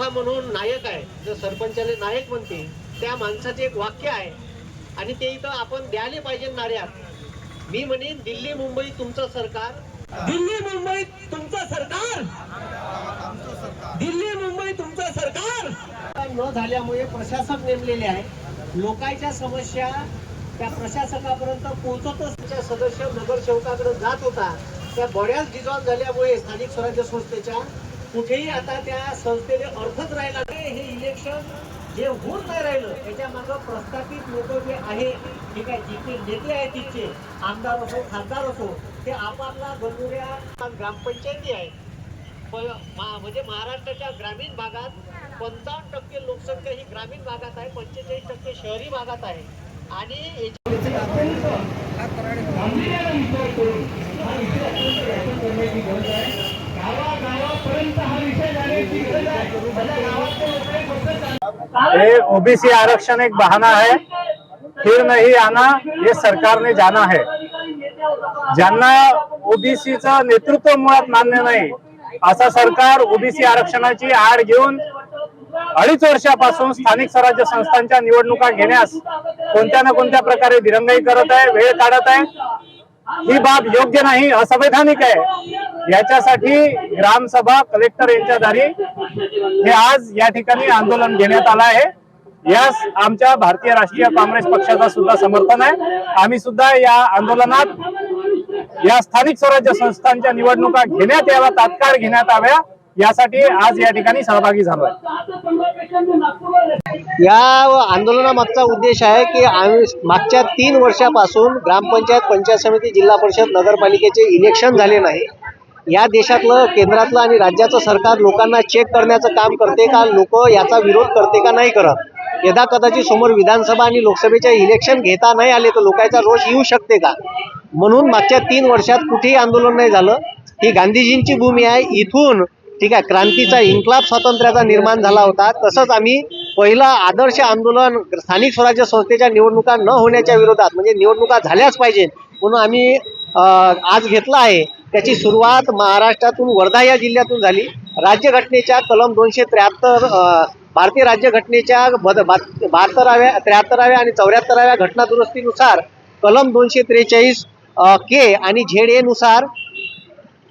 Alpha म्हणून नायक आहे. जो सरपंचाले नायक म्हणते त्या माणसाचे एक वाक्य आहे. आणि ते इथं आपण द्यायला पाहिजे नाऱ्यात. मी म्हणेन दिल्ली मुंबई तुमचं सरकार. दिल्ली मुंबई तुमचं सरकार. दिल्ली मुंबई तुमचं सरकार. न झाल्यामुळे प्रशासक नेमलेले आहे. लोकांच्या समस्या त्या प्रशासकापर्यंत पोहोचतच सदस्य नगरसेवकाकडे जात होता त्या बऱ्याच डिझॉल्व झाल्यामुळे स्थानिक स्वराज्य संस्थेच्या कुठेही आता त्या संस्थेने अर्थच राहिला नाही हे इलेक्शन जे होऊन नाही राहिलं त्याच्या मागं प्रस्थापित लोक जे आहे ठीक आहे जिथे नेते आहेत तिथचे आमदार असो खासदार असो ते आपापला गणुऱ्या ग्रामपंचायती आहे म्हणजे महाराष्ट्राच्या ग्रामीण भागात पंचावन्न टक्के लोकसंख्या ही ग्रामीण भागात आहे पंचेचाळीस टक्के शहरी भागात आहे. आणि याच्या- ये ओबीसी आरक्षण एक बहाना है फिर नहीं आना ये सरकारने जाना है ज्यांना ओबीसीचं नेतृत्व मुळात मान्य नाही असा सरकार ओबीसी आरक्षणाची आड घेऊन अडीच वर्षापासून स्थानिक स्वराज्य संस्थांच्या निवडणुका घेण्यास कोणत्या ना कोणत्या प्रकारे दिरंगाई करत आहे वेळ काढत आहे ही बाब योग्य नाही असंवैधानिक आहे. याच्यासाठी ग्रामसभा कलेक्टर यांच्या दारी हे आज या ठिकाणी आंदोलन घेण्यात आलं आहे. यास आमच्या भारतीय राष्ट्रीय काँग्रेस पक्षाचा सुद्धा समर्थन आहे. आम्ही सुद्धा या आंदोलनात या स्थानिक स्वराज्य संस्थांच्या निवडणुका घेण्यात याव्या तात्काळ घेण्यात याव्या यासाठी आज या ठिकाणी सहभागी झालो आहे या आंदोलनामागचा उद्देश आहे की मागच्या तीन वर्षापासून ग्रामपंचायत पंचायत समिती जिल्हा परिषद नगरपालिकेचे इलेक्शन झाले नाही. या देशातलं केंद्रातलं आणि राज्याचं सरकार लोकांना चेक करण्याचं काम करते का? लोक याचा विरोध करते का? नाही करत. यदा कदाचित समोर विधानसभा आणि लोकसभेचे इलेक्शन घेता नाही आले तर लोकांचा रोष येऊ शकते का? म्हणून मागच्या तीन वर्षात कुठेही आंदोलन नाही झालं. ही गांधीजींची भूमी आहे. इथून ठीक आहे क्रांतीचा इन्कलाब स्वातंत्र्याचा निर्माण झाला होता. तसंच आम्ही पहिलं आदर्श आंदोलन स्थानिक स्वराज्य संस्थेच्या निवडणुका न होण्याच्या विरोधात म्हणजे निवडणुका झाल्याच पाहिजेत म्हणून आम्ही आज घेतला आहे. त्याची सुरुवात महाराष्ट्रातून वर्धा या जिल्ह्यातून झाली. राज्यघटनेच्या कलम दोनशे त्र्याहत्तर भारतीय राज्यघटनेच्या बद बहात्तराव्या त्र्याहत्तराव्या आणि चौऱ्याहत्तराव्या घटना दुरुस्तीनुसार कलम दोनशे त्रेचाळीस के आणि झेड एनुसार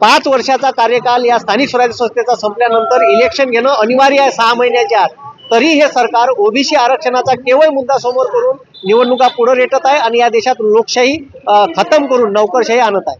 पाच वर्षाचा कार्यकाल या स्थानिक स्वराज्य संस्थेचा संपल्यानंतर इलेक्शन घेणं अनिवार्य आहे सहा महिन्याच्या आत. तरी हे सरकार ओबीसी आरक्षणाचा केवळ मुद्दा समोर करून निवडणुका पुढे रेटत आहे आणि या देशात लोकशाही खतम करून नोकरशाही आणत आहे.